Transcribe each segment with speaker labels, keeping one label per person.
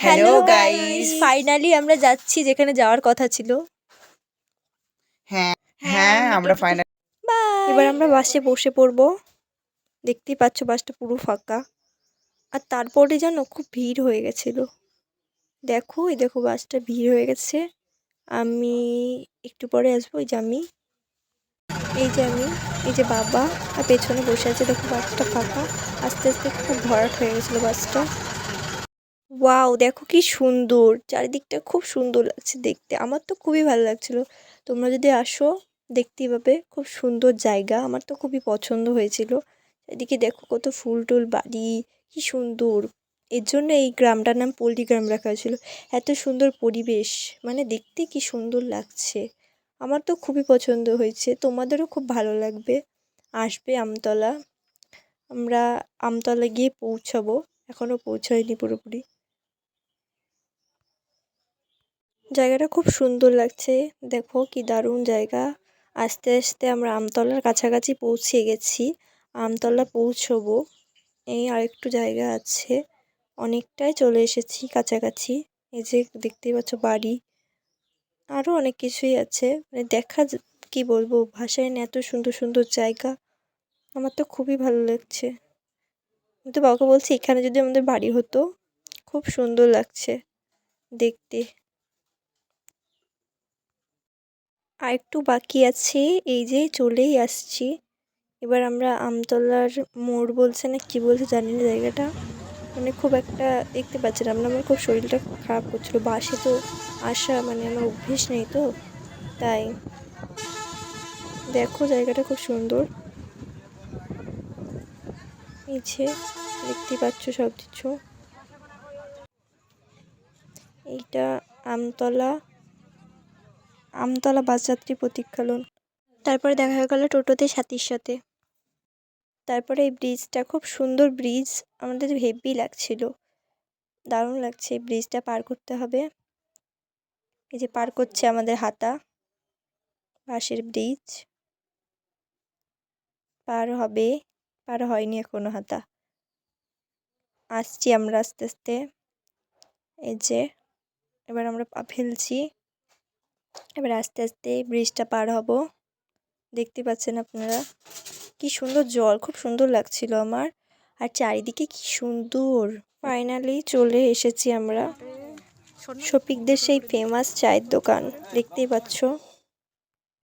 Speaker 1: Hello guys
Speaker 2: finally আমরা যাচ্ছি যেখানে যাওয়ার কথা ছিল।
Speaker 1: হ্যাঁ হ্যাঁ আমরা ফাইনাল
Speaker 2: এবার আমরা বাসে বসে পড়ব। দেখতেই পাচ্ছ বাসটা পুরো ফাঁকা। আর তারপরে জানো খুব ভিড় হয়ে গেছিল। দেখো এই দেখো বাসটা ভিড় হয়ে গেছে। আমি একটু পরে আসব এই যে আমি। এই যে আমি এই যে বাবা। আর পেছনে বসে আছে দেখো বাসটা ফাঁকা। আস্তে আস্তে খুব ভরাট হয়ে গেছিল বাসটা। ওয়াও, দেখো কি সুন্দর। চারিদিকটা খুব সুন্দর লাগছে দেখতে। আমার তো খুবই ভালো লাগছিল। তোমরা যদি আসো, দেখতেই পাবে খুব সুন্দর জায়গা। আমার তো খুবই পছন্দ হয়েছিল। এদিকে দেখো কত ফুল টুল বাড়ি, কি সুন্দর। এর জন্য এই গ্রামটার নাম পল্লী গ্রাম রাখা হয়েছিল। এত সুন্দর পরিবেশ মানে দেখতে কি সুন্দর লাগছে। আমার তো খুবই পছন্দ হয়েছে। তোমাদেরও খুব ভালো লাগবে। আসবে আমতলা। আমরা আমতলা গিয়ে পৌঁছাবো। এখনও পৌঁছায়নি পুরোপুরি। জায়গাটা খুব সুন্দর লাগছে। দেখো কি দারুণ জায়গা। আস্তে আস্তে আমরা আমতলার কাছাকাছি পৌঁছে গেছি। আমতলা পৌঁছবো। এই আরেকটু জায়গা আছে। অনেকটাই চলে এসেছি কাছাকাছি। এই যে দেখতেই পাচ্ছ বাড়ি। আরও অনেক কিছুই আছে। মানে দেখা কি বলব, ভাষায় এত সুন্দর সুন্দর জায়গা। আমার তো খুবই ভালো লাগছে। আমি তো বাবাকে বলছি, এখানে যদি আমাদের বাড়ি হতো, খুব সুন্দর লাগছে দেখতে। আর একটু বাকি আছে, এই যে চলেই আসছি। এবার আমরা আমতলার মোড় বলছে না কি বলছে জানি না জায়গাটা। মানে খুব একটা দেখতে পাচ্ছিলাম না, আমার খুব শরীরটা খারাপ করছিল। বাসে তো আসা মানে আমার অভ্যেস নেই তো, তাই। দেখো জায়গাটা খুব সুন্দর। নিচে দেখতে পাচ্ছ সব কিছু এইটা আমতলা আমতলা বাস যাত্রী প্রতীক্ষালন। তারপরে দেখা গেল টোটোতে সাথীর সাথে। তারপরে এই ব্রিজটা খুব সুন্দর ব্রিজ আমাদের হেভি লাগছিল। দারুণ লাগছে, এই ব্রিজটা পার করতে হবে। এই যে পার করছে আমাদের হাতা বাঁশের ব্রিজ পার হবে, পার হয়নি এখনও হাতা। আসছি আমরা আস্তে আস্তে। এই যে, এবার আমরা ফেলছি। এবার আস্তে আস্তে ব্রিজটা পার হব। দেখতে পাচ্ছেন আপনারা? কি সুন্দর জল, খুব সুন্দর লাগছিল আমার। আর চারিদিকে কি সুন্দর! ফাইনালি চলে এসেছি আমরা শফিকদের সেই ফেমাস চায়ের দোকান। দেখতেই পাচ্ছ?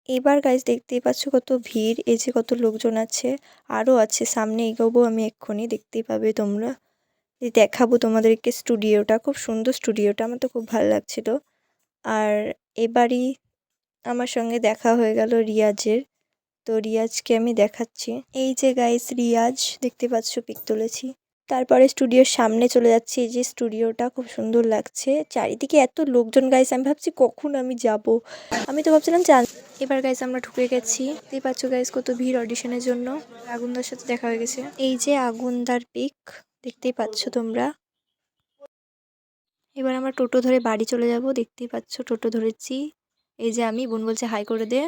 Speaker 2: এবার গাইজ দেখতেই পাচ্ছ কত ভিড়, এই যে কত লোকজন আছে আরও আছে। সামনে এগোবো আমি এক্ষুনি, দেখতেই পাবে তোমরা। দেখাবো তোমাদেরকে স্টুডিওটা খুব সুন্দর স্টুডিওটা আমার তো খুব ভালো লাগছিল। আর এবারই আমার সঙ্গে দেখা হয়ে গেল রিয়াজের। তো রিয়াজকে আমি দেখাচ্ছি। এই যে গাইস রিয়াজ, দেখতে পাচ্ছ পিক তুলেছি। তারপরে স্টুডিওর সামনে চলে যাচ্ছি। এই যে স্টুডিওটা খুব সুন্দর লাগছে। চারিদিকে এত লোকজন গাইস আমি ভাবছি কখন আমি যাব? আমি তো ভাবছিলাম জান এবার গাইস আমরা ঢুকে গেছি। দেখতে পাচ্ছ গাইস কত ভিড় অডিশনের জন্য। আগুনদার সাথে দেখা হয়ে গেছে। এই যে আগুনদার পিক, দেখতেই পাচ্ছ তোমরা। এবার আমরা টোটো ধরে বাড়ি চলে যাব। দেখতেই পাচ্ছ টোটো ধরেছি। এই যে আমি, বোন বলছে, হাই করে দে।